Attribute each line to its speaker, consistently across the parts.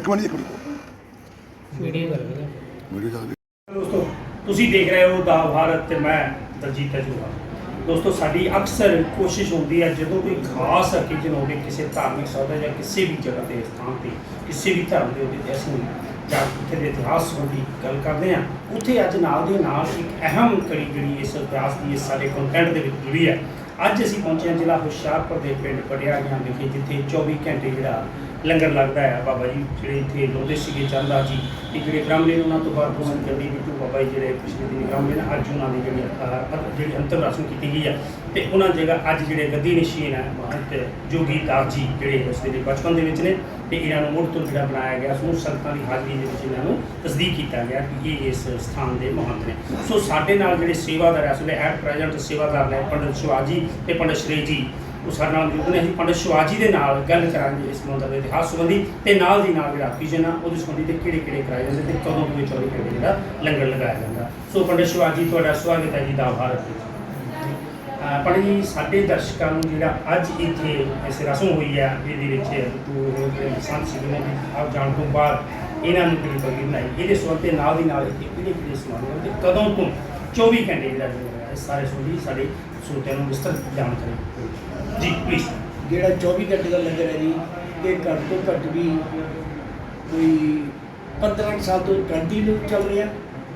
Speaker 1: ਇੱਕ ਮਿੰਟ ਜੀ, ਇੱਕ ਮਿੰਟ।
Speaker 2: ਵੀਡੀਓ ਕਰ ਰਹੇ
Speaker 1: ਵੀਡੀਓ ਚੱਲ ਰਹੀ
Speaker 3: ਦੋਸਤੋ ਤੁਸੀਂ ਦੇਖ ਰਹੇ ਹੋ ਦਾ ਭਾਰਤ ਤੇ ਮੈਂ ਦਲਜੀਤ ਜੂਹਾ ਦੋਸਤੋ ਸਾਡੀ ਅਕਸਰ ਕੋਸ਼ਿਸ਼ ਹੁੰਦੀ ਹੈ ਜਦੋਂ ਕੋਈ ਖਾਸ occasion ਹੋਵੇ ਕਿਸੇ ਧਾਰਮਿਕ ਸੌਦਾ ਜਾਂ ਕਿਸੇ ਵੀ ਜਗ੍ਹਾ ਤੇ ਸਥਾਨ ਤੇ ਕਿਸੇ ਵੀ ਧਰਮ ਦੇ ਉਹਦੇ ਤੇ ਅਸੀਂ ਜਾਂ ਉੱਥੇ ਦੇ ਇਤਿਹਾਸ ਸੰਬੰਧੀ ਗੱਲ ਕਰਦੇ ਹਾਂ ਉੱਥੇ ਅੱਜ ਨਾਲ ਦੇ ਨਾਲ ਇੱਕ ਅਹਿਮ ਕੜੀ ਜਿਹੜੀ ਇਸ ਇਤਿਹਾਸ ਦੀ ਇਸ ਸਾਰੇ ਕੰਟੈਂਟ ਦੇ ਵਿੱਚ ਜੁੜੀ ਹੈ। ਅੱਜ ਅਸੀਂ ਪਹੁੰਚੇ ਹਾਂ ਜ਼ਿਲ੍ਹਾ ਹੁਸ਼ਿਆਰਪੁਰ ਦੇ ਪਿੰਡ ਪਟਿਆਲੀਆਂ ਵਿਖੇ ਜਿੱਥੇ 24 ਘੰਟੇ ਜਿਹੜਾ ਲੰਗਰ ਲੱਗਦਾ ਹੈ ਬਾਬਾ ਜੀ ਜਿਹੜੇ ਇੱਥੇ ਲਾਉਂਦੇ ਸੀਗੇ ਚੰਦਾ ਜੀ ਤੇ ਜਿਹੜੇ ਬ੍ਰਾਹਮਣੇ ਉਹਨਾਂ ਤੋਂ ਬਾਅਦ ਉਹਨਾਂ ਜਲਦੀ ਬਿੱਟੂ ਬਾਬਾ ਜੀ ਜਿਹੜੇ ਪਿਛਲੇ ਦਿਨ ਬ੍ਰਾਹਮਣੇ ਨੇ ਅੱਜ ਉਹਨਾਂ ਦੀ ਜਿਹੜੀ ਅਹ, ਜਿਹੜੀ ਅੰਤਰ ਰਾਸ਼ਨ ਕੀਤੀ ਗਈ ਹੈ ਤੇ ਉਹਨਾਂ ਜਗ੍ਹਾ ਅੱਜ ਜਿਹੜੇ ਗੱਦੀ ਨਸ਼ੀਨ ਹੈ ਮਹੰਤ ਜੋਗੀ ਦਾਸ ਜੀ ਜਿਹੜੇ ਉਸ ਦੇ ਲਈ ਬਚਪਨ ਦੇ ਵਿੱਚ ਨੇ ਤੇ ਇਹਨਾਂ ਨੂੰ ਮੁੜ ਤੋਂ ਜਿਹੜਾ ਬਣਾਇਆ ਗਿਆ ਸਮੂਹ ਸੰਗਤਾਂ ਦੀ ਹਾਜ਼ਰੀ ਦੇ ਵਿੱਚ ਇਹਨਾਂ ਨੂੰ ਤਸਦੀਕ ਕੀਤਾ ਗਿਆ ਕਿ ਇਹ ਇਸ ਸਥਾਨ ਦੇ ਮਹੰਤ ਨੇ। ਸੋ ਸਾਡੇ ਨਾਲ ਜਿਹੜੇ ਸੇਵਾਦਾਰ ਹੈ, ਇਸ ਵੇਲੇ ਐਟ ਪ੍ਰੈਜ਼ੈਂਟ ਸੇਵਾਦਾਰ ਨੇ ਪੰਡਿਤ ਸ਼ਿਵਾਜੀ ਤੇ ਪੰਡਿਤ ਸ਼੍ਰੀ ਜੀ ਉਹ ਸਾਡੇ ਨਾਲ ਮੌਜੂਦ ਨੇ ਅਸੀਂ ਪੰਡਿਤ ਸ਼ਿਵਾਜੀ ਦੇ ਨਾਲ ਗੱਲ ਕਰਾਂਗੇ ਇਸ ਮੰਦਰ ਦੇ ਇਤਿਹਾਸ ਸੰਬੰਧੀ ਤੇ ਨਾਲ ਦੀ ਨਾਲ ਜਿਹੜਾ ਵਿਜਨ ਆ, ਉਹਦੇ ਸੰਬੰਧੀ ਤੇ ਕਿਹੜੇ ਕਿਹੜੇ ਕਰਾਏ ਜਾਂਦੇ ਤੇ ਕਦੋਂ ਤੋਂ 24 ਘੰਟੇ ਜਿਹੜਾ ਲੰਗਰ ਲਗਾਇਆ ਜਾਂਦਾ ਸੋ ਪੰਡਿਤ ਸ਼ਿਵਾਜੀ, ਤੁਹਾਡਾ ਸਵਾਗਤ ਹੈ ਜੀ ਦਾ ਭਾਰਤ ਵਿੱਚ ਅਹ ਪੰਡਿਤ ਜੀ, ਸਾਡੇ ਦਰਸ਼ਕਾਂ ਨੂੰ ਜਿਹੜਾ ਅੱਜ ਇੱਥੇ ਇਸ ਰਸਮ ਹੋਈ ਹੈ ਇਹਦੇ ਵਿੱਚ ਸੰਤ ਸਿੰਘ ਨੇ ਆਪ ਜਾਣ ਤੋਂ ਬਾਅਦ ਇਹਨਾਂ ਨੂੰ ਕਿਹੜੀ ਬਗੀ ਬਣਾਈ, ਇਹਦੇ ਸੰਬੰਧ ਤੇ ਨਾਲ ਦੀ ਨਾਲ ਇੱਥੇ ਕਿਹੜੇ ਕਿਹੜੇ ਸਮਾਨ ਹੋਏ ਤੇ ਕਦੋਂ ਤੋਂ 24 ਘੰਟੇ ਜਿਹੜਾ ਲੰਗਰ ਹੈ ਇਸ ਸਾਰੇ ਸੰਬੰਧੀ ਸਾਡੇ ਸਰੋਤਿਆਂ ਨੂੰ ਵਿਸਤ੍ਰਿਤ ਜਾਣਕਾਰੀ ਦਿਓ। ਜੀ ਪਲੀਜ਼
Speaker 2: ਜਿਹੜਾ 24 ਘੰਟੇ ਦਾ ਲੰਗਰ ਹੈ ਜੀ, ਇਹ ਘੱਟ ਤੋਂ ਘੱਟ ਵੀ ਕੋਈ 15 ਕੁ ਸਾਲ ਤੋਂ ਕੰਟੀਨਿਊ ਚੱਲ ਰਿਹਾ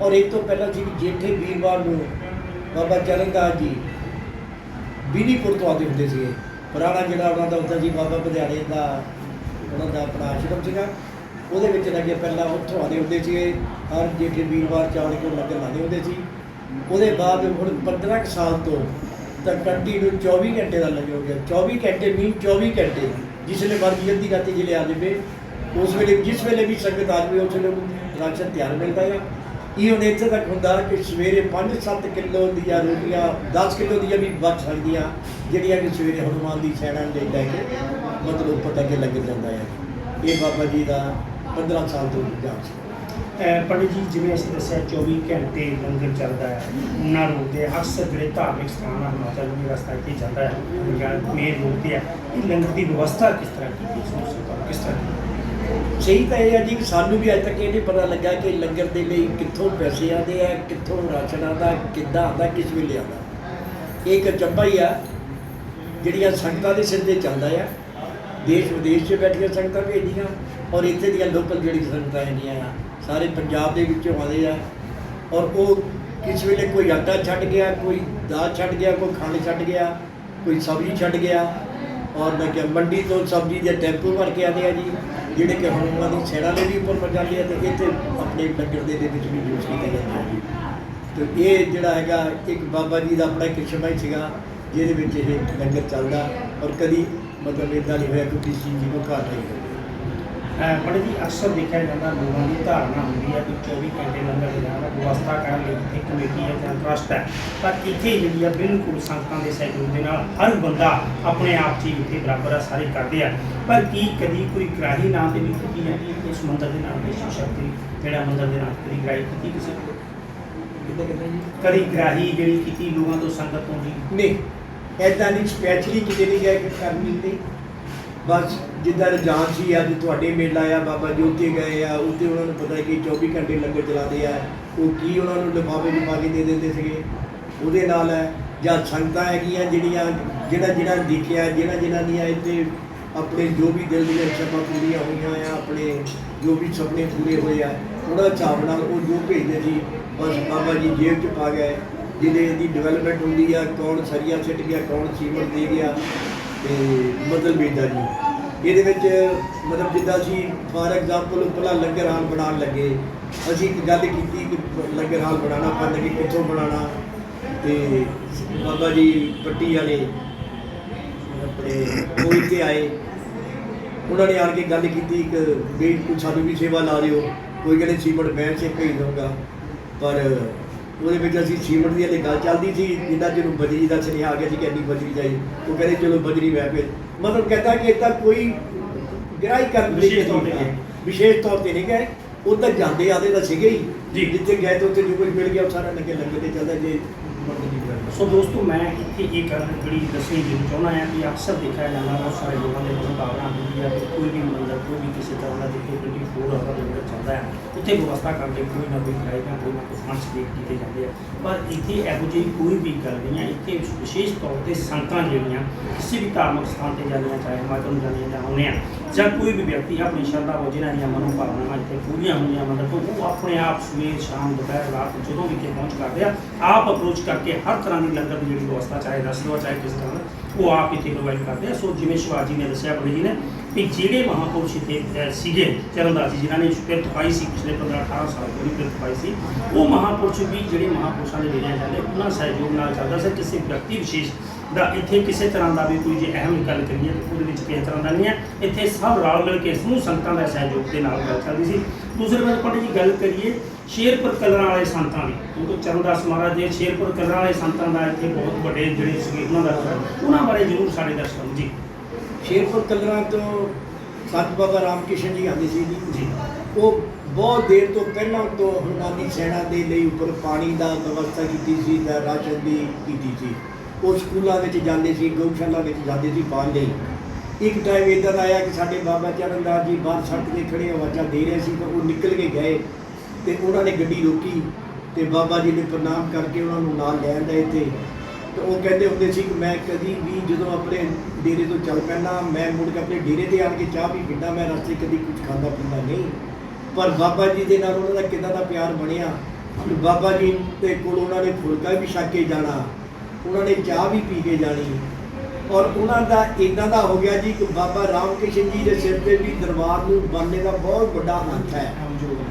Speaker 2: ਔਰ ਇਹ ਤੋਂ ਪਹਿਲਾਂ ਸੀ ਵੀ ਜੇਠੇ ਵੀਰਵਾਰ ਨੂੰ ਬਾਬਾ ਚਰਨਦਾਸ ਜੀ ਬੀਨੀਪੁਰ ਤੋਂ ਆਉਂਦੇ ਹੁੰਦੇ ਸੀਗੇ। ਪੁਰਾਣਾ ਜਿਹੜਾ ਉਹਨਾਂ ਦਾ ਹੁੰਦਾ ਜੀ ਬਾਬਾ ਬਧਿਆੜੇ ਦਾ, ਉਹਨਾਂ ਦਾ ਆਪਣਾ ਆਸ਼ਰਮ ਸੀਗਾ। ਉਹਦੇ ਵਿੱਚ ਲੱਗੇ ਪਹਿਲਾਂ ਉੱਥੋਂ ਆਉਂਦੇ ਹੁੰਦੇ ਸੀਗੇ। ਹਰ ਜੇਠੇ ਵੀਰਵਾਰ ਚਾਵਲ ਕੋਲ ਲੰਗਰ ਲਾਉਂਦੇ ਹੁੰਦੇ ਸੀ। ਉਹਦੇ ਬਾਅਦ ਹੁਣ 15 ਕੁ ਸਾਲ ਤੋਂ ਤਾਂ ਕੰਟੀਨਿਊ 24 ਘੰਟੇ ਦਾ ਲੰਗਰ ਹੋ ਗਿਆ 24 ਘੰਟੇ ਮੀਨ 24 ਘੰਟੇ। ਜਿਸ ਵੇਲੇ ਮਰਜ਼ੀ ਅੱਧੀ ਰਾਤੀ ਜਿਹੜੇ ਆ ਜਾਵੇ, ਉਸ ਵੇਲੇ ਜਿਸ ਵੇਲੇ ਵੀ ਸੰਗਤ ਆ ਜਾਵੇ, ਉਸ ਵੇਲੇ ਰਾਸ਼ਨ ਤਿਆਰ ਮਿਲਦਾ ਹੈ ਇਹ ਹੁਣ ਇੱਥੇ ਤੱਕ ਹੁੰਦਾ ਕਿ ਸਵੇਰੇ 5-7 ਕਿਲੋ ਦੀਆਂ ਰੋਟੀਆਂ 10 ਕਿਲੋ ਦੀਆਂ ਵੀ ਬਚ ਸਕਦੀਆਂ, ਜਿਹੜੀਆਂ ਕਿ ਸਵੇਰੇ ਹਨੂਮਾਨ ਦੀ ਸੈਣਾ ਦੇ ਲੈ ਕੇ ਮਤਲਬ ਉੱਪਰ ਤੱਕ ਲੱਗ ਜਾਂਦਾ ਹੈ ਇਹ ਬਾਬਾ ਜੀ ਦਾ 15 ਸਾਲ ਤੋਂ ਜਾਮ ਸੀ।
Speaker 3: ਪੰਡਿਤ ਜੀ, ਜਿਵੇਂ ਅਸੀਂ ਦੱਸਿਆ 24 ਘੰਟੇ ਲੰਗਰ ਚੱਲਦਾ ਹੈ। ਉਹਨਾਂ ਰੋਡ ਤੇ ਅਕਸਰ ਜਿਹੜੇ ਧਾਰਮਿਕ ਸਥਾਨ ਆ ਹਿਮਾਚਲ ਦੀ ਰਸਤਾ ਇੱਥੇ ਚੱਲਦਾ ਹੈ। ਮੇਨ ਰੋਡ ਤੇ ਹੈ ਇਹ ਲੰਗਰ ਦੀ ਵਿਵਸਥਾ ਕਿਸ ਤਰ੍ਹਾਂ ਕੀਤੀ ਇਸ ਨੂੰ ਕਿਸ ਤਰ੍ਹਾਂ
Speaker 2: ਸਹੀ ਤਾਂ ਇਹ ਹੈ ਜੀ, ਸਾਨੂੰ ਵੀ ਅੱਜ ਤੱਕ ਇਹ ਨਹੀਂ ਪਤਾ ਲੱਗਾ ਕਿ ਲੰਗਰ ਦੇ ਲਈ ਕਿੱਥੋਂ ਪੈਸੇ ਆਉਂਦੇ ਆ, ਕਿੱਥੋਂ ਰਾਸ਼ਨ ਆਉਂਦਾ ਕਿੱਦਾਂ ਆਉਂਦਾ, ਕਿਸ ਵੇਲੇ ਆਉਂਦਾ। ਇਹ ਇੱਕ ਚੱਬਾ ਹੀ ਆ, ਜਿਹੜੀਆਂ ਸੰਗਤਾਂ ਦੇ ਸਿਰ ਤੇ ਚੱਲਦਾ ਆ। ਦੇਸ਼ ਵਿਦੇਸ਼ 'ਚ ਬੈਠੀਆਂ ਸੰਗਤਾਂ ਭੇਜਦੀਆਂ ਔਰ ਇੱਥੇ ਦੀਆਂ ਲੋਕਲ ਜਿਹੜੀ ਸੰਗਤਾਂ ਹੈਗੀਆਂ ਆ ਸਾਰੇ ਪੰਜਾਬ ਦੇ ਵਿੱਚੋਂ ਆਉਂਦੇ ਆ। ਔਰ ਉਹ ਕਿਸ ਵੇਲੇ ਕੋਈ ਆਟਾ ਛੱਡ ਗਿਆ, ਕੋਈ ਦਾਲ ਛੱਡ ਗਿਆ, ਕੋਈ ਖੰਡ ਛੱਡ ਗਿਆ, ਕੋਈ ਸਬਜ਼ੀ ਛੱਡ ਗਿਆ, ਔਰ ਮੈਂ ਕਿਹਾ ਮੰਡੀ ਤੋਂ ਸਬਜ਼ੀ ਦੇ ਟੈਂਪੂ ਭਰ ਕੇ ਆਉਂਦੇ ਆ ਜੀ, ਜਿਹੜੇ ਕਿ ਹੁਣ ਉਹਨਾਂ ਦੀ ਸੈਣਾ ਦੇ ਵੀ ਉੱਪਰ ਪਹੁੰਚਾਉਂਦੇ ਆ ਤੇ ਇੱਥੇ ਆਪਣੇ ਲੰਗਰ ਦੇ ਦੇ ਵਿੱਚ ਵੀ ਯੂਜ਼ ਕੀਤਾ ਜਾਂਦਾ ਆ ਜੀ। ਤੇ ਇਹ ਜਿਹੜਾ ਹੈਗਾ, ਇੱਕ ਬਾਬਾ ਜੀ ਦਾ ਆਪਣਾ ਇੱਕ ਸ਼ਮਾ ਹੀ ਸੀਗਾ, ਜਿਹਦੇ ਵਿੱਚ ਇਹ ਲੰਗਰ ਚੱਲਦਾ, ਔਰ ਕਦੀ ਮਤਲਬ ਇਦਾਂ ਨਹੀਂ ਹੋਇਆ ਕਿ ਕਿਸੇ ਚੀਜ਼ ਦੀ ਕੋਈ ਘਾਟ ਨਹੀਂ
Speaker 3: ਪੰਡਿਤ ਜੀ ਅਕਸਰ ਦੇਖਿਆ ਜਾਂਦਾ ਲੋਕਾਂ ਦੀ ਧਾਰਨਾ ਹੁੰਦੀ ਹੈ ਕਿ 24 ਘੰਟੇ ਲੰਗਰ ਜਿਹੜਾ ਵਿਵਸਥਾ ਕਰਨ ਲਈ ਇੱਥੇ ਕਮੇਟੀ ਹੈ ਜਾਂ ਟਰਸਟ ਹੈ। ਪਰ ਇੱਥੇ ਜਿਹੜੀ ਆ ਬਿਲਕੁਲ ਸੰਗਤਾਂ ਦੇ ਸਹਿਯੋਗ ਦੇ ਨਾਲ ਹਰ ਬੰਦਾ ਆਪਣੇ ਆਪ 'ਚ ਇੱਥੇ ਬਰਾਬਰ ਆ ਸਾਰੇ ਕਰਦੇ ਆ। ਪਰ ਕੀ ਕਦੀ ਕੋਈ ਗ੍ਰਾਹੀ ਨਾਂ ਤੇ ਵੀ ਕੀਤੀ ਜਾਂਦੀ ਹੈ ਇਸ ਮੰਦਰ ਦੇ ਨਾਲ ਵਿਸ਼ੇਸ਼ ਸ਼ਕਤੀ ਜਿਹੜਾ ਮੰਦਰ ਦੇ ਨਾਲ ਕਦੀ ਗ੍ਰਾਹੀ ਕੀਤੀ ਕਿਸੇ?
Speaker 2: ਕਿੱਦਾਂ
Speaker 3: ਗ੍ਰਾਹੀ ਜਿਹੜੀ ਕੀਤੀ ਲੋਕਾਂ ਤੋਂ ਸੰਗਤ ਤੋਂ ਜੀ?
Speaker 2: ਨਹੀਂ ਐਦਾਂ ਨਹੀਂ ਸਪੈਸ਼ਲੀ ਕਿਤੇ ਨਹੀਂ ਗਏ ਕਿ ਕਰਨੀ ਨਹੀਂ ਬਸ ਜਿੱਦਾਂ ਰਜਾਨ ਸੀ, ਅੱਜ ਤੁਹਾਡੇ ਮੇਲਾ ਆ ਬਾਬਾ ਜੀ ਉੱਥੇ ਗਏ ਆ, ਉੱਥੇ ਉਹਨਾਂ ਨੂੰ ਪਤਾ ਕਿ 24 ਘੰਟੇ ਲੰਗਰ ਚਲਾਉਂਦੇ ਆ। ਉਹ ਕੀ ਉਹਨਾਂ ਨੂੰ ਲਿਫਾਫੇ ਵਿੱਚ ਪਾ ਕੇ ਦੇ ਦਿੰਦੇ ਸੀਗੇ? ਉਹਦੇ ਨਾਲ ਹੈ, ਜਾਂ ਸੰਗਤਾਂ ਹੈਗੀਆਂ ਜਿਹੜੀਆਂ, ਜਿਹੜਾ ਜਿਹੜਾ ਦੇਖਿਆ, ਜਿਹੜਾ ਜਿਹੜਾ ਦੀਆਂ ਇੱਥੇ ਆਪਣੇ ਜੋ ਵੀ ਦਿਲ ਦੀਆਂ ਇੱਛਾਵਾਂ ਪੂਰੀਆਂ ਹੋਈਆਂ ਆ, ਆਪਣੇ ਜੋ ਵੀ ਸੁਪਨੇ ਪੂਰੇ ਹੋਏ ਆ, ਉਹਦਾ ਹਿਸਾਬ ਨਾਲ ਉਹ ਜੋ ਭੇਜਦੇ ਸੀ, ਬਸ ਬਾਬਾ ਜੀ ਜੇਬ 'ਚ ਪਾ ਗਏ। ਜਿਹਦੇ ਦੀ ਡਿਵੈਲਪਮੈਂਟ ਹੁੰਦੀ ਆ, ਕੌਣ ਸਰੀਆ ਸਿੱਟ ਗਿਆ, ਕੌਣ ਸੀਮਟ ਦੇ ਗਿਆ ਤੇ ਮਤਲਬ ਇਦਾਂ ਜੀ। ਇਹਦੇ ਵਿੱਚ ਮਤਲਬ ਜਿੱਦਾਂ ਅਸੀਂ ਫਾਰ ਐਗਜ਼ਾਮਪਲ ਭਲਾ ਲੰਗਰ ਹਾਲ ਬਣਾਉਣ ਲੱਗੇ, ਅਸੀਂ ਇੱਕ ਗੱਲ ਕੀਤੀ ਕਿ ਲੰਗਰ ਹਾਲ ਬਣਾਉਣਾ ਆਪਾਂ ਲੱਗੇ ਕਿੱਥੋਂ ਬਣਾਉਣਾ, ਤੇ ਬਾਬਾ ਜੀ ਪੱਟੀ ਵਾਲੇ ਆਪਣੇ ਉਹ ਇੱਥੇ ਆਏ। ਉਹਨਾਂ ਨੇ ਆ ਕੇ ਗੱਲ ਕੀਤੀ ਕਿ ਵੀ ਸਾਨੂੰ ਵੀ ਸੇਵਾ ਲਾ ਦਿਓ। ਕੋਈ ਕਹਿੰਦੇ ਸੀਮਟ ਮੈਂ ਸੇ ਭੇਜ ਦਊਂਗਾ, ਪਰ ਉਹਦੇ ਵਿੱਚ ਅਸੀਂ ਸੀਮਟ ਦੀ ਹਲੇ ਗੱਲ ਚੱਲਦੀ ਸੀ ਜਿੱਦਾਂ ਜਿਹਨੂੰ ਬਜਰੀ ਦਾ ਸੁਨੇਹਾ ਆ ਗਿਆ ਸੀ ਕਿ ਇੰਨੀ ਬਜਰੀ ਚਾਹੀਦੀ ਉਹ ਕਹਿੰਦੇ ਚਲੋ ਬਜਰੀ ਮੈਂ ਭੇਜ ਮਤਲਬ ਕਹਿੰਦਾ ਕਿ ਤਾਂ ਕੋਈ ਗ੍ਰਾਈ ਕਰਨ
Speaker 3: ਵਿਸ਼ੇਸ਼ ਤੌਰ ਤੇ
Speaker 2: ਨਹੀਂ ਵਿਸ਼ੇਸ਼ ਤੌਰ ਤੇ ਨਹੀਂ ਗਏ ਤਾਂ ਜਾਂਦੇ ਆਦੇ ਤਾਂ ਸੀਗੇ ਹੀ। ਜਿੱਥੇ ਗਏ ਤੇ ਉੱਥੇ ਜੋ ਕੁਝ ਮਿਲ ਗਿਆ ਉਹ ਸਾਰਾ ਲੱਗੇ ਲੱਗੇ ਤੇ ਚੱਲਦਾ ਜੇ
Speaker 3: ਸੋ ਦੋਸਤੋ, ਮੈਂ ਇੱਥੇ ਇਹ ਗੱਲ ਜਿਹੜੀ ਦੱਸਣੀ ਜ਼ਰੂਰ ਚਾਹੁੰਦਾ ਹਾਂ ਕਿ ਅਕਸਰ ਦੇਖਿਆ ਜਾਂਦਾ ਬਹੁਤ ਸਾਰੇ ਲੋਕਾਂ ਦੇ ਵੱਲੋਂ ਭਾਵਨਾ ਹੁੰਦੀ ਹੈ ਕੋਈ ਵੀ ਮੰਦਰ, ਕੋਈ ਵੀ ਕਿਸੇ ਤਰ੍ਹਾਂ ਦਾ ਜਿੱਥੇ ਕੋਈ ਫੂਡ ਆਰਡਰ ਲੰਗਰ ਚੱਲਦਾ ਹੈ, ਉੱਥੇ ਵਿਵਸਥਾ ਕਰਕੇ ਕੋਈ ਨਾ ਕੋਈ ਖਾਏਗਾ ਕੋਈ ਨਾ ਕੋਈ ਫੰਡ ਸਪੇਟ ਕੀਤੇ ਜਾਂਦੇ ਆ। ਪਰ ਇੱਥੇ ਇਹੋ ਜਿਹੀ ਕੋਈ ਵੀ ਗੱਲ ਨਹੀਂ ਹੈ, ਇੱਥੇ ਵਿਸ਼ੇਸ਼ ਤੌਰ ਤੇ ਸੰਗਤਾਂ ਜਿਹੜੀਆਂ ਕਿਸੇ ਵੀ ਧਾਰਮਿਕ ਸਥਾਨ ਤੇ ਜਾਂਦੀਆਂ, ਚਾਹੇ ਹਿਮਾਚਲ ਨੂੰ ਜਾਂਦੀਆਂ ਜਾਂ ਆਉਂਦੇ ਆ, ਜਾਂ ਕੋਈ ਵੀ ਵਿਅਕਤੀ ਆਪਣੀ ਸ਼ਰਧਾ ਹੋ ਜਾਂ ਦੀਆਂ ਭਾਵਨਾਵਾਂ ਇੱਥੇ ਪੂਰੀਆਂ ਹੁੰਦੀਆਂ ਮੰਦਰ ਤੋਂ ਉਹ ਆਪਣੇ ਆਪ ਸਵੇਰ, ਸ਼ਾਮ, ਦੁਪਹਿਰ, ਰਾਤ ਜਦੋਂ ਵੀ ਇੱਥੇ ਪਹੁੰਚ ਕਰਦੇ ਆ, ਆਪ ਅਪਰੋਚ ਕਰਕੇ ਹਰ ਤਰ੍ਹਾਂ ਦੀ ਲੰਗਰ ਦੀ ਜਿਹੜੀ ਵਿਵਸਥਾ, ਚਾਹੇ ਰਸਲਵਾ ਚਾਹੇ ਕਿਸ ਤਰ੍ਹਾਂ ਉਹ ਆਪ ਇੱਥੇ ਪ੍ਰੋਵਾਈਡ ਕਰਦੇ ਆ। ਸੋ ਜਿਵੇਂ ਸ਼ਿਵਾਜੀ ਨੇ ਦੱਸਿਆ ਬੜੇ ਜੀ ਨੇ ਕਿ ਜਿਹੜੇ ਮਹਾਪੁਰਸ਼ ਇੱਥੇ ਸੀਗੇ, ਚਰਨਦਾਸ ਜੀ, ਜਿਨ੍ਹਾਂ ਨੇ ਸ਼ੁਕਰਤ ਪਾਈ ਸੀ, ਪਿਛਲੇ 15 18 ਸਾਲ ਤੋਂ ਕਿਰਤ ਪਾਈ ਸੀ, ਉਹ ਮਹਾਪੁਰਸ਼ ਵੀ ਜਿਹੜੇ ਮਹਾਪੁਰਸ਼ਾਂ ਦੇ ਡੇਰਿਆਂ ਜਾਂਦੇ, ਉਹਨਾਂ ਸਹਿਯੋਗ ਨਾਲ ਚੱਲਦਾ ਸੀ। ਕਿਸੇ ਵਿਅਕਤੀ ਵਿਸ਼ੇਸ਼ ਦਾ ਇੱਥੇ ਕਿਸੇ ਤਰ੍ਹਾਂ ਦਾ ਵੀ ਕੋਈ ਜੇ ਅਹਿਮ ਗੱਲ ਕਰੀਏ, ਤਾਂ ਉਹਦੇ ਵਿੱਚ ਕਿਸੇ ਤਰ੍ਹਾਂ ਦਾ ਨਹੀਂ ਹੈ। ਇੱਥੇ ਸਭ ਰਲ ਮਿਲ ਕੇ ਸਮੂਹ ਸੰਗਤਾਂ ਦਾ ਸਹਿਯੋਗ ਦੇ ਨਾਲ ਗੱਲ ਚੱਲਦੀ ਸੀ। ਦੂਸਰੇ ਪਾਸੇ ਪੰਡਿਤ ਜੀ, ਗੱਲ ਕਰੀਏ ਸ਼ੇਰਪੁਰ ਕਲਰਾਂ ਵਾਲੇ ਸੰਤਾਂ ਦੀ ਕਿਉਂਕਿ ਚਰਨਦਾਸ ਮਹਾਰਾਜ ਦੇ ਸ਼ੇਰਪੁਰ ਕਲਰਾਂ ਵਾਲੇ ਸੰਤਾਂ ਦਾ ਇੱਥੇ ਬਹੁਤ ਵੱਡੇ ਜਿਹੜੇ ਸੀਗੇ ਉਹਨਾਂ ਦਾ ਉਹਨਾਂ ਬਾਰੇ ਜ਼ਰੂਰ ਸਾਡੇ ਦਰਸ਼ਕ ਜੀ।
Speaker 2: ਸ਼ੇਰਪੁਰ ਕਲਰਾਂ ਤੋਂ ਸਤ ਬਾਬਾ ਰਾਮਕਿਸ਼ਨ ਜੀ ਆਉਂਦੇ ਸੀ ਜੀ। ਉਹ ਬਹੁਤ ਦੇਰ ਤੋਂ ਪਹਿਲਾਂ ਤੋਂ ਹਨੂਮਾਨੀ ਸੈਨਾ ਦੇ ਲਈ ਉੱਪਰ ਪਾਣੀ ਦਾ ਵਿਵਸਥਾ ਕੀਤੀ ਸੀ ਜਾਂ ਰਾਸ਼ਨ ਦੀ ਕੀਤੀ ਸੀ। ਉਹ ਸਕੂਲਾਂ ਵਿੱਚ ਜਾਂਦੇ ਸੀ ਗਊਸ਼ਾਲਾ ਵਿੱਚ ਜਾਂਦੇ ਸੀ ਪਾਣ ਲਈ। ਇੱਕ ਟਾਈਮ ਇਦਾਂ ਦਾ ਆਇਆ ਕਿ ਸਾਡੇ ਬਾਬਾ ਚਰਨਦਾਸ ਜੀ ਬਾਹਰ ਸੜਕ ਤੇ ਖੜੇ ਆਵਾਜ਼ਾਂ ਦੇ ਰਹੇ ਸੀ ਤਾਂ ਉਹ ਨਿਕਲ ਕੇ ਗਏ। ਤੇ ਉਹਨਾਂ ਨੇ ਗੱਡੀ ਰੋਕੀ ਤੇ ਬਾਬਾ ਜੀ ਨੇ ਪ੍ਰਣਾਮ ਕਰਕੇ ਉਹਨਾਂ ਨੂੰ ਨਾਲ ਲੈਣ ਗਏ ਇੱਥੇ। ਤੇ ਉਹ ਕਹਿੰਦੇ ਹੁੰਦੇ ਸੀ ਕਿ ਮੈਂ ਕਦੀ ਵੀ ਜਦੋਂ ਆਪਣੇ ਡੇਰੇ ਤੋਂ ਚੱਲ ਪੈਣਾ ਮੈਂ ਮੁੜ ਕੇ ਆਪਣੇ ਡੇਰੇ ਤੇ ਆਣ ਕੇ ਚਾਹ ਵੀ ਪੀਂਦਾ, ਮੈਂ ਰਸਤੇ ਕਦੀ ਕੁਝ ਖਾਂਦਾ ਪੀਂਦਾ ਨਹੀਂ। ਪਰ ਬਾਬਾ ਜੀ ਦੇ ਨਾਲ ਉਹਨਾਂ ਦਾ ਕਿੰਨਾ ਦਾ ਪਿਆਰ ਬਣਿਆ? ਬਾਬਾ ਜੀ ਦੇ ਕੋਲ ਉਹਨਾਂ ਨੇ ਫੁਲਕਾ ਵੀ ਛੱਕ ਕੇ ਜਾਣਾ, ਉਹਨਾਂ ਨੇ ਚਾਹ ਵੀ ਪੀ ਕੇ ਜਾਣੀ। ਔਰ ਉਹਨਾਂ ਦਾ ਇਦਾਂ ਦਾ ਹੋ ਗਿਆ ਜੀ ਕਿ ਬਾਬਾ ਰਾਮ ਕਿਸ਼ਨ ਜੀ ਦੇ ਸਿਰ ਤੇ ਵੀ ਦਰਬਾਰ ਨੂੰ ਬਣਨੇ ਦਾ ਬਹੁਤ ਵੱਡਾ ਹੱਥ ਹੈ।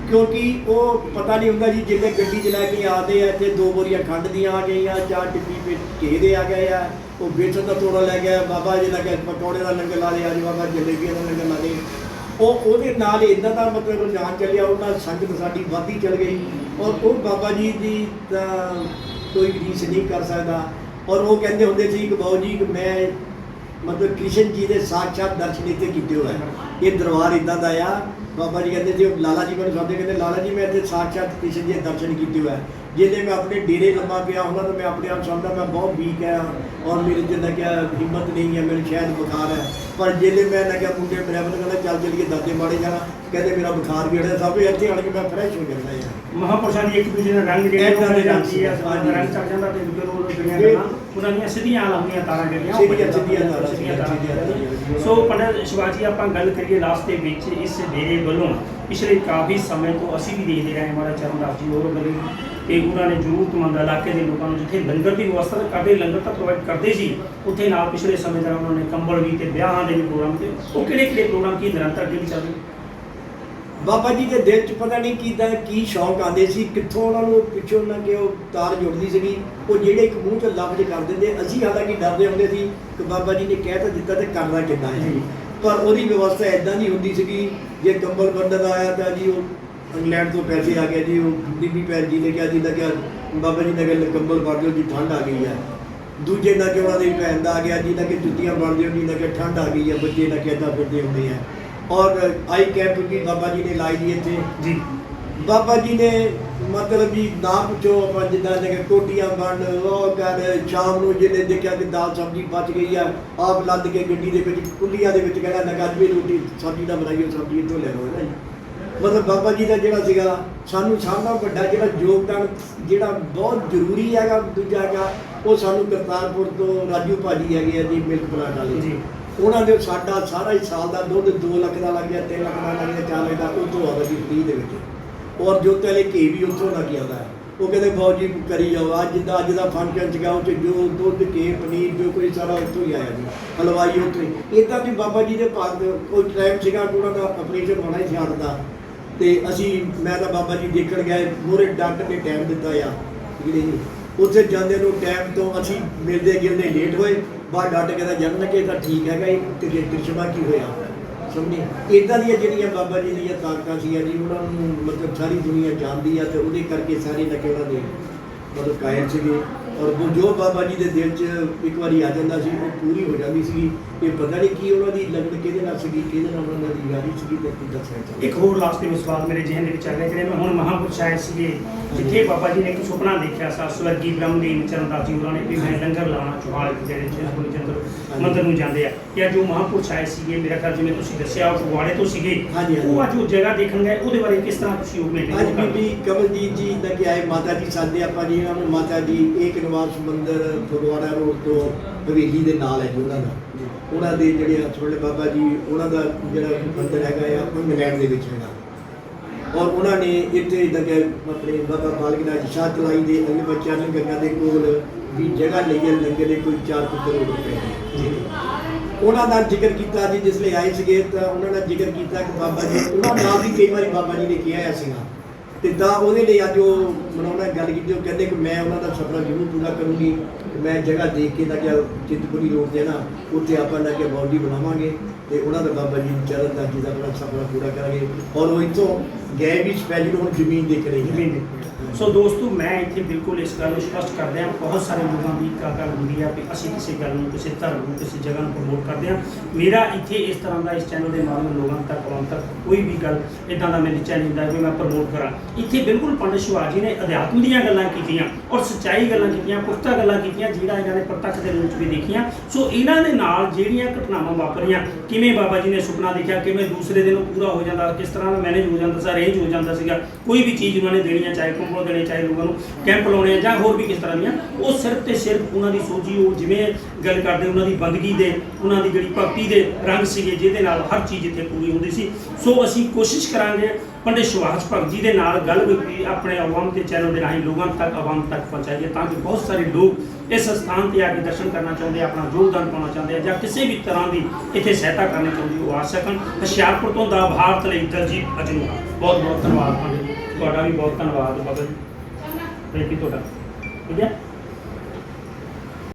Speaker 2: ਕਿਉਂਕਿ ਉਹ ਪਤਾ ਨਹੀਂ ਹੁੰਦਾ ਜੀ, ਜਿਵੇਂ ਗੱਡੀ ਚ ਲੈ ਕੇ ਆਦੇ ਆ ਤੇ ਦੋ ਬੋਰੀਆਂ ਖੰਡ ਦੀਆਂ ਆ ਗਈਆਂ, ਚਾਰ ਟਿੱਪੀ ਵਿੱਚ ਘੇ ਦੇ ਆ ਗਏ ਆ, ਉਹ ਵੇਚਣ ਦਾ ਤੋੜਾ ਲੈ ਗਿਆ, ਬਾਬਾ ਜੀ ਲੱਗੇ ਪਕੌੜੇ ਦਾ ਲੰਗਰ ਲਾ ਲਿਆ ਜੀ ਬਾਬਾ ਜਲੇਬੀਆਂ ਦਾ ਲੰਗਰ ਲਾ ਦੇ ਉਹ ਉਹਦੇ ਨਾਲ ਇਦਾਂ ਦਾ ਮਤਲਬ ਰੁਝਾਨ ਚੱਲਿਆ ਉਹਨਾਂ ਸੰਗਤ ਸਾਡੀ ਵੱਧਦੀ ਚੱਲ ਗਈ। ਔਰ ਉਹ ਬਾਬਾ ਜੀ ਦੀ ਤਾਂ ਕੋਈ ਰੀਸ ਨਹੀਂ ਕਰ ਸਕਦਾ। ਔਰ ਉਹ ਕਹਿੰਦੇ ਹੁੰਦੇ ਸੀ ਕਿ ਬਾਊ ਜੀ, ਕਿ ਮੈਂ ਮਤਲਬ ਕ੍ਰਿਸ਼ਨ ਜੀ ਦੇ ਸਾਖਸ਼ਾਤ ਦਰਸ਼ਨ ਇੱਥੇ ਕੀਤੇ ਹੋਏ ਇਹ ਦਰਬਾਰ ਇਦਾਂ ਦਾ ਆ। ਬਾਬਾ ਜੀ ਕਹਿੰਦੇ ਸੀ, ਲਾਲਾ ਜੀ ਮੈਨੂੰ ਸਾਡੇ ਕਹਿੰਦੇ, ਲਾਲਾ ਜੀ, ਮੈਂ ਇੱਥੇ ਸਾਖਸ਼ਾਤ ਕ੍ਰਿਸ਼ਨ ਜੀ ਦੇ ਦਰਸ਼ਨ ਕੀਤੇ ਹੋਏ ਜਿਹਦੇ ਮੈਂ ਆਪਣੇ ਡੇਰੇ ਲੰਮਾ ਪਿਆ ਹੁੰਦਾ ਤਾਂ ਮੈਂ ਆਪਣੇ ਆਪ ਸਮਝਦਾ ਮੈਂ ਬਹੁਤ ਵੀਕ ਆ ਔਰ ਮੇਰੇ ਜਿੰਦਾ ਕਿ ਹਿੰਮਤ ਨਹੀਂ ਹੈ ਮੈਨੂੰ ਸ਼ਾਇਦ ਬੁਖਾਰ ਹੈ। ਪਰ ਜਿਹਦੇ ਮੈਂ ਲੱਗਿਆ ਮੁੰਡੇ ਮੇਰੇ ਵੱਲ ਕਹਿੰਦਾ ਚੱਲ ਚਲੀਏ ਦਾਦੇ ਮਾੜੇ ਜਾਣਾ ਕਹਿੰਦੇ ਮੇਰਾ ਬੁਖਾਰ ਵੀ ਅੜਿਆ ਸਭ ਇੱਥੇ ਆਣ ਕੇ ਮੈਂ ਫਰੈਸ਼ ਹੋ ਜਾਂਦਾ ਯਾਰ।
Speaker 3: ਮਹਾਪੁਰਸ਼ਾਂ ਦੀ ਇੱਕ ਦੂਜੇ ਨਾਲ ਰੰਗ ਜਿਹੜੇ
Speaker 2: ਦੇ
Speaker 3: ਜਾਂਦੀ। ਰੰਗ ਚੜ ਜਾਂਦਾ ਤੇ ਦੂਜੇ ਨੂੰ ਉਹਨਾਂ ਦੀਆਂ ਸਿੱਧੀਆਂ ਲਾਉਂਦੀਆਂ ਤਾਰਾਂ ਜਿਹੜੀਆਂ ਉਹ
Speaker 2: ਸਿੱਧੀਆਂ- ਸਿੱਧੀਆਂ ਤਾਰਾਂ।
Speaker 3: ਸੋ ਪੰਡਤ ਸ਼ਿਵਾਜੀ ਆਪਾਂ ਗੱਲ ਕਰੀਏ ਲਾਸਟ ਦੇ ਵਿੱਚ ਇਸ ਡੇਰੇ ਵੱਲੋਂ। ਪਿਛਲੇ ਕਾਫੀ ਸਮੇਂ ਤੋਂ ਅਸੀਂ ਵੀ ਦੇਖਦੇ ਰਹੇ ਮਹਾਰਾਜ ਚਰਨਦਾਸ ਜੀ ਹੋਰ ਬਲੇ ਕਿ ਉਹਨਾਂ ਨੇ ਜ਼ਰੂਰਤਮੰਦ ਇਲਾਕੇ ਦੇ ਲੋਕਾਂ ਨੂੰ ਜਿੱਥੇ ਲੰਗਰ ਦੀ ਵਿਵਸਥਾ ਤਾਂ ਕਰਦੇ ਲੰਗਰ ਤਾਂ ਪ੍ਰੋਵਾਈਡ ਕਰਦੇ ਸੀ ਉੱਥੇ ਨਾਲ ਪਿਛਲੇ ਸਮੇਂ ਦੌਰਾਨ ਉਹਨਾਂ ਨੇ ਕੰਬਲ ਵੀ ਤੇ ਵਿਆਹਾਂ ਦੇ ਵੀ ਪ੍ਰੋਗਰਾਮ ਤੇ ਉਹ ਕਿਹੜੇ ਕਿਹੜੇ ਪ੍ਰੋਗਰਾਮ ਕੀ ਨਿਰੰਤਰ ਅੱਗੇ ਵੀ ਚੱਲ ਰਹੇ?
Speaker 2: ਬਾਬਾ ਜੀ ਦੇ ਦਿਲ 'ਚ ਪਤਾ ਨਹੀਂ ਕਿਦਾਂ ਕੀ ਸ਼ੌਂਕ ਆਉਂਦੇ ਸੀ ਕਿੱਥੋਂ ਉਹਨਾਂ ਨੂੰ ਪਿੱਛੋਂ ਉਹਨਾਂ ਕਿ ਉਹ ਤਾਰ ਜੁੜਦੀ ਸੀਗੀ ਉਹ ਜਿਹੜੇ ਇੱਕ ਮੂੰਹ 'ਚ ਲਫ਼ਜ਼ ਕਰ ਦਿੰਦੇ ਅਸੀਂ ਹਾਲਾਂਕਿ ਡਰਦੇ ਹੁੰਦੇ ਸੀ ਕਿ ਬਾਬਾ ਜੀ ਨੇ ਕਹਿ ਤਾਂ ਦਿੱਤਾ ਤੇ ਕਰਨਾ ਕਿੱਦਾਂ ਹੈ। ਪਰ ਉਹਦੀ ਵਿਵਸਥਾ ਇਦਾਂ ਦੀ ਹੁੰਦੀ ਸੀਗੀ ਜੇ ਕੰਬਲ ਬੰਦਨ ਆਇਆ ਤਾਂ ਜੀ ਉਹ ਇੰਗਲੈਂਡ ਤੋਂ ਪੈਸੇ ਆ ਗਏ ਜੀ ਉਹ ਬੀਬੀ ਭੈਣ ਜੀ ਨੇ ਕਿਹਾ ਜੀ ਲੱਗਿਆ ਬਾਬਾ ਜੀ ਨੇ ਕਿਹਾ ਕੰਬਲ ਪਾ ਦਿਓ ਜੀ ਠੰਡ ਆ ਗਈ ਹੈ। ਦੂਜੇ ਨਾਲ ਕਿ ਉਹਨਾਂ ਦੀ ਭੈਣ ਦਾ ਆ ਗਿਆ ਜੀ ਨਾਲ ਕਿ ਜੁੱਤੀਆਂ ਬਣ ਦਿਓ ਜੀ ਨਾਲ ਕਿ ਠੰਡ ਆ ਗਈ ਹੈ ਬੱਚੇ ਨਾਲ ਕਿ ਏਦਾਂ ਫਿਰਦੇ ਹੁੰਦੇ ਆ। ਔਰ ਆਈ ਕੈਂਪ ਵੀ ਬਾਬਾ ਜੀ ਨੇ ਲਾਈ ਦੀ ਇੱਥੇ।
Speaker 3: ਜੀ।
Speaker 2: ਬਾਬਾ ਜੀ ਨੇ ਮਤਲਬ ਵੀ ਨਾ ਪੁੱਛੋ ਆਪਾਂ ਜਿੱਦਾਂ ਦੇ ਕੋਟੀਆਂ ਬਣ ਉਹ ਕਰ ਸ਼ਾਮ ਨੂੰ ਜਿਹਨੇ ਦੇਖਿਆ ਕਿ ਦਾਲ ਸਬਜ਼ੀ ਬਚ ਗਈ ਆ ਆਪ ਲੱਦ ਕੇ ਗੱਡੀ ਦੇ ਵਿੱਚ ਕੁੱਲੀਆਂ ਦੇ ਵਿੱਚ ਕਹਿੰਦਾ ਲਗਾ ਵੀ ਰੋਟੀ ਸਬਜ਼ੀ ਦਾ ਬਣਾਈਓ ਸਬਜ਼ੀ ਇੱਥੋਂ ਲੈ ਲਓ ਨਾ ਮਤਲਬ ਬਾਬਾ ਜੀ ਦਾ ਜਿਹੜਾ ਸੀਗਾ ਸਾਨੂੰ ਸਭ ਨਾਲੋਂ ਵੱਡਾ ਜਿਹੜਾ ਯੋਗਦਾਨ ਜਿਹੜਾ ਬਹੁਤ ਜ਼ਰੂਰੀ ਹੈਗਾ ਦੂਜਾ ਹੈਗਾ ਉਹ ਸਾਨੂੰ ਕਰਤਾਰਪੁਰ ਤੋਂ ਰਾਜੂ ਭਾਜੀ ਹੈਗੇ ਆ ਜੀ ਮਿਲਕ ਪਲਾਂਟ ਵਾਲੇ।
Speaker 3: ਜੀ।
Speaker 2: ਉਹਨਾਂ ਦੇ ਸਾਡਾ ਸਾਰਾ ਹੀ ਸਾਲ ਦਾ ਦੁੱਧ 2 ਲੱਖ ਦਾ ਲੱਗ ਗਿਆ 3 ਲੱਖ ਦਾ ਲੱਗ ਗਿਆ 4 ਲੱਖ ਦਾ ਉਹ ਤੋਂ ਆਉਂਦਾ ਜੀ ਫ੍ਰੀ ਦੇ ਵਿੱਚ। ਔਰ ਜੋਤੇ ਵਾਲੇ ਘੀ ਵੀ ਉੱਥੋਂ ਲੱਗ ਜਾਂਦਾ ਹੈ। ਉਹ ਕਹਿੰਦੇ ਬਹੁਤ ਜੀ ਕਰੀ ਜਾਓ। ਅੱਜ ਦਾ ਅੱਜ ਦਾ ਫੰਕਸ਼ਨ ਸੀਗਾ, ਉਹ 'ਚ ਜੋ ਦੁੱਧ, ਘੀ, ਪਨੀਰ, ਜੋ ਕੋਈ ਸਾਰਾ ਉੱਥੋਂ ਹੀ ਆਇਆ ਜੀ। ਹਲਵਾਈ ਉੱਥੋਂ ਹੀ। ਇਦਾਂ ਵੀ ਬਾਬਾ ਜੀ ਦੇ ਭਾਗ ਕੋਈ ਟਾਈਮ ਸੀਗਾ ਉਹਨਾਂ ਦਾ ਆਪਰੇਸ਼ਨ ਹੋਣਾ ਹੀ ਸੀ ਹਾਰਟ ਦਾ। ਤੇ ਅਸੀਂ, ਮੈਂ ਤਾਂ ਬਾਬਾ ਜੀ ਦੇਖਣ ਗਏ ਮੂਹਰੇ ਡਾਕਟਰ ਨੇ ਟਾਈਮ ਦਿੱਤਾ ਆ। ਜਿਹੜੇ ਉੱਥੇ ਜਾਂਦੇ ਨੂੰ ਟਾਈਮ ਤੋਂ ਅਸੀਂ ਮਿਲਦੇ ਗਿਲਦੇ ਲੇਟ ਹੋਏ। ਬਾਹਰ ਡਾਕਟਰ ਕਹਿੰਦਾ ਜਨਮ ਕਿ ਤਾਂ ਠੀਕ ਹੈਗਾ ਇਹ ਤੇ ਕ੍ਰਿਸ਼ਮਾ ਕੀ ਹੋਇਆ? ਸਮਝੀ ਇਦਾਂ ਦੀਆਂ ਜਿਹੜੀਆਂ ਬਾਬਾ ਜੀ ਦੀਆਂ ਤਾਕਤਾਂ ਸੀ ਜੀ, ਉਹਨਾਂ ਨੂੰ ਮਤਲਬ ਸਾਰੀ ਦੁਨੀਆ ਜਾਣਦੀ ਆ ਤੇ ਉਹਦੇ ਕਰਕੇ ਸਾਰੇ ਲੱਗੇ ਉਹਨਾਂ ਦੇ ਮਤਲਬ ਕਾਇਮ ਸੀਗੇ ਔਰ ਜੋ ਬਾਬਾ ਜੀ ਦੇ ਦਿਲ 'ਚ ਇੱਕ ਵਾਰੀ ਆ ਜਾਂਦਾ ਸੀ ਉਹ ਪੂਰੀ ਹੋ ਜਾਂਦੀ ਸੀ ਇਹ ਪਤਾ ਨਹੀਂ ਕੀ ਉਹਨਾਂ ਦੀ ਲਗਨ ਕਿਹਦੇ ਨਾਲ ਸੀਗੀ ਕਿਹਦੇ ਨਾਲ ਉਹਨਾਂ ਦੀ ਯਾਰੀ ਸੀਗੀ ਤੇ ਕੀ ਦੱਸਿਆ ਚਾਹੀਦਾ
Speaker 3: ਇੱਕ ਹੋਰ ਲਾਸਟ ਦੇ ਸਵਾਲ ਮੇਰੇ ਜਿਹਨ ਦੇ ਵਿੱਚ ਆ ਗਿਆ ਜਿਹੜੇ ਮੈਂ ਹੁਣ ਮਹਾਂਪੁਰਸ਼ ਆਏ ਸੀਗੇ ਜਿੱਥੇ ਬਾਬਾ ਜੀ ਨੇ ਇੱਕ ਸੁਪਨਾ ਦੇਖਿਆ ਸਾ ਸਵਰਗੀ ਬ੍ਰਹਮਲੀਨ ਚਰਨਦਾਸ ਜੀ ਉਹਨਾਂ ਨੇ ਵੀ ਮੈਂ ਲੰਗਰ ਲਾਉਣਾ ਚੋਹਾਲ ਜਿਹੜੇ ਚਿੰਤਪੁਰਨੀ ਚੰਦਰ ਮੰਦਰ ਨੂੰ ਜਾਂਦੇ ਆ। ਕਿ ਅੱਜ ਉਹ ਮਹਾਂਪੁਰਸ਼ ਆਏ ਸੀਗੇ ਮੇਰਾ ਖਿਆਲ ਜਿਵੇਂ ਤੁਸੀਂ ਦੱਸਿਆ ਉਹ ਫਗਵਾੜੇ ਤੋਂ ਸੀਗੇ। ਉਹ ਅੱਜ ਉਹ ਜਗ੍ਹਾ ਦੇਖਣ ਗਏ ਉਹਦੇ ਬਾਰੇ ਕਿਸ ਤਰ੍ਹਾਂ ਤੁਸੀਂ ਉਹ ਮੇਲੇ
Speaker 2: ਅੱਜ ਬੀਬੀ ਕਮਲਜੀਤ ਜੀ ਦਾ ਕਿ ਆਏ ਮਾਤਾ ਜੀ ਸਾਡੇ ਆਪਾਂ ਜੀ ਉਹਨਾਂ ਨੂੰ ਮਾਤਾ ਜੀ ਏਕ ਨਿਵਾਸ ਮੰਦਿਰ ਫਗਵਾੜਾ ਰੋਡ ਤੋਂ ਹਵੇਲੀ ਦੇ ਨਾਲ ਹੈ ਜੀ ਉਹਨਾਂ ਦਾ। ਉਹਨਾਂ ਦੇ ਜਿਹੜੇ ਹਸਪਤਾਲ ਬਾਬਾ ਜੀ, ਉਹਨਾਂ ਦਾ ਜਿਹੜਾ ਮੰਦਿਰ ਹੈਗਾ ਆ, ਉਹ ਇੰਗਲੈਂਡ ਦੇ ਵਿੱਚ ਹੈਗਾ। ਔਰ ਉਹਨਾਂ ਨੇ ਇੱਥੇ ਕਿ ਆਪਣੇ ਬਾਬਾ ਬਾਲਕ ਨਾਥ ਸ਼ਾਹ ਚਲਾਈ ਦੇ, ਅਗਲੇ ਬੱਚਿਆਂ ਨੂੰ ਗੰਗਾ ਦੇ ਕੋਲ ਵੀ ਜਗ੍ਹਾ ਲਈ ਹੈ ਲੰਗਰ ਦੇ ਕੋਈ 4 ਕਰੋੜ ਰੁਪਏ ਉਹਨਾਂ ਦਾ ਜ਼ਿਕਰ ਕੀਤਾ ਜੀ, ਜਿਸ ਲਈ ਆਏ ਸੀਗੇ ਤਾਂ ਉਹਨਾਂ ਦਾ ਜ਼ਿਕਰ ਕੀਤਾ ਕਿ ਬਾਬਾ ਜੀ, ਉਹਨਾਂ ਨਾਲ ਵੀ ਕਈ ਵਾਰੀ ਬਾਬਾ ਜੀ ਨੇ ਕਿਹਾ ਹੈ ਸੀਗਾ। ਤੇ ਤਾਂ ਉਹਦੇ ਲਈ ਅੱਜ ਉਹ ਮਨਾਉਣਾ ਗੱਲ ਕੀਤੀ, ਉਹ ਕਹਿੰਦੇ ਕਿ ਮੈਂ ਉਹਨਾਂ ਦਾ ਸੁਪਨਾ ਜ਼ਰੂਰ ਪੂਰਾ ਕਰੂੰਗੀ ਕਿ ਮੈਂ ਜਗ੍ਹਾ ਦੇਖ ਕੇ ਤਾਂ ਕਿ ਚਿੰਤਪੁਰੀ ਰੋਡ ਤੇ ਨਾ ਉੱਥੇ ਆਪਾਂ ਲੈ ਕੇ ਬਾਡੀ ਬਣਾਵਾਂਗੇ ਤੇ ਉਹਨਾਂ ਦਾ ਬਾਬਾ ਜੀ ਚਰਨ ਦਾ ਜੀ ਦਾ ਆਪਣਾ ਸੁਪਨਾ ਪੂਰਾ ਕਰਾਂਗੇ। ਔਰ ਉਹ ਇੱਥੋਂ ਗਏ ਵੀ ਸਪੈਸ਼ਲ ਹੁਣ ਜ਼ਮੀਨ ਦੇਖ ਰਹੇ
Speaker 3: ਜ਼ਮੀਨ ਸੋ ਦੋਸਤੋ, ਮੈਂ ਇੱਥੇ ਬਿਲਕੁਲ ਇਸ ਗੱਲ ਨੂੰ ਸਪਸ਼ਟ ਕਰਦੇ ਹਾਂ, ਬਹੁਤ ਸਾਰੇ ਲੋਕਾਂ ਦੀ ਕਾਕਾ ਹੁੰਦੀ ਆ ਕਿ ਅਸੀਂ ਕਿਸੇ ਗੱਲ ਨੂੰ, ਕਿਸੇ ਧਰਮ ਨੂੰ, ਕਿਸੇ ਜਗ੍ਹਾ ਨੂੰ ਪ੍ਰਮੋਟ ਕਰਦੇ ਹਾਂ। ਮੇਰਾ ਇੱਥੇ ਇਸ ਤਰ੍ਹਾਂ ਦਾ ਇਸ ਚੈਨਲ ਦੇ ਮਾध्यਮ ਲੋਕਾਂ ਤੱਕ ਆਉਣ ਤੱਕ ਕੋਈ ਵੀ ਗੱਲ ਇਦਾਂ ਦਾ ਮੇਰੇ ਚੈਨਲ ਦਾ ਵੀ ਮੈਂ ਪ੍ਰਮੋਟ ਕਰਾਂ। ਇੱਥੇ ਬਿਲਕੁਲ ਪੰਡਿਤ ਸ਼ਿਵਾਜੀ ਨੇ ਅਧਿਆਤਮ ਦੀਆਂ ਗੱਲਾਂ ਕੀਤੀਆਂ ਔਰ ਸੱਚਾਈ ਗੱਲਾਂ ਕੀਤੀਆਂ, ਪੁਖਤਾ ਗੱਲਾਂ ਕੀਤੀਆਂ, ਜਿਹੜਾ ਇਹਨਾਂ ਨੇ ਪ੍ਰਤੱਖ ਦੇ ਰੂਪ 'ਚ ਵੀ ਦੇਖੀਆਂ। ਸੋ ਇਹਨਾਂ ਦੇ ਨਾਲ ਜਿਹੜੀਆਂ ਘਟਨਾਵਾਂ ਵਾਪਰੀਆਂ, ਕਿਵੇਂ ਬਾਬਾ ਜੀ ਨੇ ਸੁਪਨਾ ਦੇਖਿਆ, ਕਿਵੇਂ ਦੂਸਰੇ ਦਿਨ ਉਹ ਪੂਰਾ ਹੋ ਜਾਂਦਾ, ਕਿਸ ਤਰ੍ਹਾਂ ਦਾ ਮੈਨੇਜ ਹੋ ਜਾਂਦਾ ਸੀ ਅਰੇਂਜ ਹੋ ਜਾਂਦਾ ਸੀਗਾ, ਕੋਈ ਵੀ ਚੀਜ਼ ਉਹਨਾਂ ਨੇ ਦੇਣੀ ਆ ਚਾਹੇ ਕੰਬਲ ਦੇਣੇ ਚਾਹੇ ਲੋਕਾਂ ਨੂੰ ਕੈਂਪ ਲਾਉਣੇ ਜਾਂ ਹੋਰ ਵੀ ਕਿਸ ਤਰ੍ਹਾਂ ਦੀਆਂ, ਉਹ ਸਿਰਫ ਤੇ ਸਿਰਫ ਉਹਨਾਂ ਦੀ ਸੋਝੀ, ਉਹ ਜਿਵੇਂ ਗੱਲ ਕਰਦੇ ਉਹਨਾਂ ਦੀ ਬੰਦਗੀ ਦੇ, ਉਹਨਾਂ ਦੀ ਜਿਹੜੀ ਭਗਤੀ ਦੇ ਰੰਗ ਸੀਗੇ ਜਿਹਦੇ ਨਾਲ ਹਰ ਚੀਜ਼ ਇੱਥੇ ਪੂਰੀ ਹੁੰਦੀ ਸੀ। ਸੋ ਅਸੀਂ ਕੋਸ਼ਿਸ਼ ਕਰਾਂਗੇ ਪੰਡਿਤ ਸੁਭਾਸ਼ ਭਗਤ ਜੀ ਦੇ ਨਾਲ ਗੱਲ ਵੀ ਆਪਣੇ ਆਵਾਮ ਦੇ ਚੈਨਲ ਦੇ ਰਾਹੀਂ ਲੋਕਾਂ ਤੱਕ, ਆਵਾਮ ਤੱਕ ਪਹੁੰਚਾਈਏ ਤਾਂ ਕਿ ਬਹੁਤ ਸਾਰੇ ਲੋਕ ਇਸ ਸਥਾਨ ਤੇ ਆ ਕੇ ਦਰਸ਼ਨ ਕਰਨਾ ਚਾਹੁੰਦੇ ਆ, ਆਪਣਾ ਯੋਗਦਾਨ ਪਾਉਣਾ ਚਾਹੁੰਦੇ ਆ ਜਾਂ ਕਿਸੇ ਵੀ ਤਰ੍ਹਾਂ ਦੀ ਇੱਥੇ ਸਹਾਇਤਾ ਕਰਨੀ ਚਾਹੁੰਦੇ ਉਹ ਆ ਸਕਣ। ਹੁਸ਼ਿਆਰਪੁਰ ਤੋਂ ਦਾ ਭਾਰਤ ਲਈ ਦਲਜੀਤ ਅਜਨੂਆ ਬਹੁਤ ਬਹੁਤ ਧੰਨਵਾਦ ਪੰਡਿਤ ਤੁਹਾਡਾ ਵੀ ਬਹੁਤ ਧੰਨਵਾਦ ਬਾਬਾ ਜੀ। ਬੇਟੀ ਤੁਹਾਡਾ। ਠੀਕ ਹੈ?